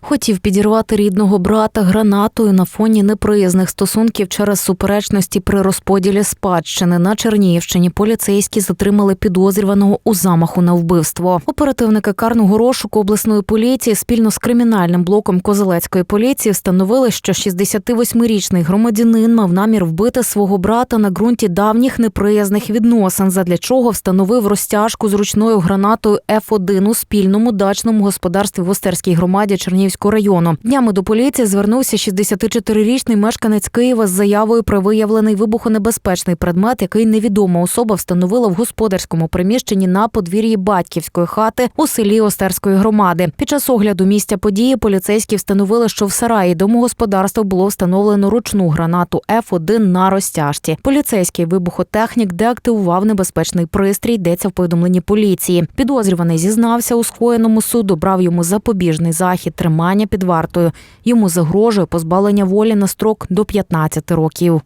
Хотів підірвати рідного брата гранатою на фоні неприязних стосунків через суперечності при розподілі спадщини на Чернігівщині. Поліцейські затримали підозрюваного у замаху на вбивство. Оперативники карного розшуку обласної поліції спільно з кримінальним блоком Козелецької поліції встановили, що 68-річний громадянин мав намір вбити свого брата на ґрунті давніх неприязних відносин, задля чого встановив розтяжку з ручною гранатою Ф1 у спільному дачному господарстві в Остерській громаді Чернігівського району. Днями до поліції звернувся 64-річний мешканець Києва з заявою про виявлений вибухонебезпечний предмет, який невідома особа встановила в господарському приміщенні на подвір'ї батьківської хати у селі Остерської громади. Під час огляду місця події поліцейські встановили, що в сараї домогосподарства було встановлено ручну гранату Ф1 на розтяжці. Поліцейський вибухотехнік деактивував небезпечний пристрій, йдеться в повідомленні поліції. Підозрюваний зізнався у скоєному суду, брав йому запобіжний захід тримання під вартою. Йому загрожує позбавлення волі на строк до 15 років.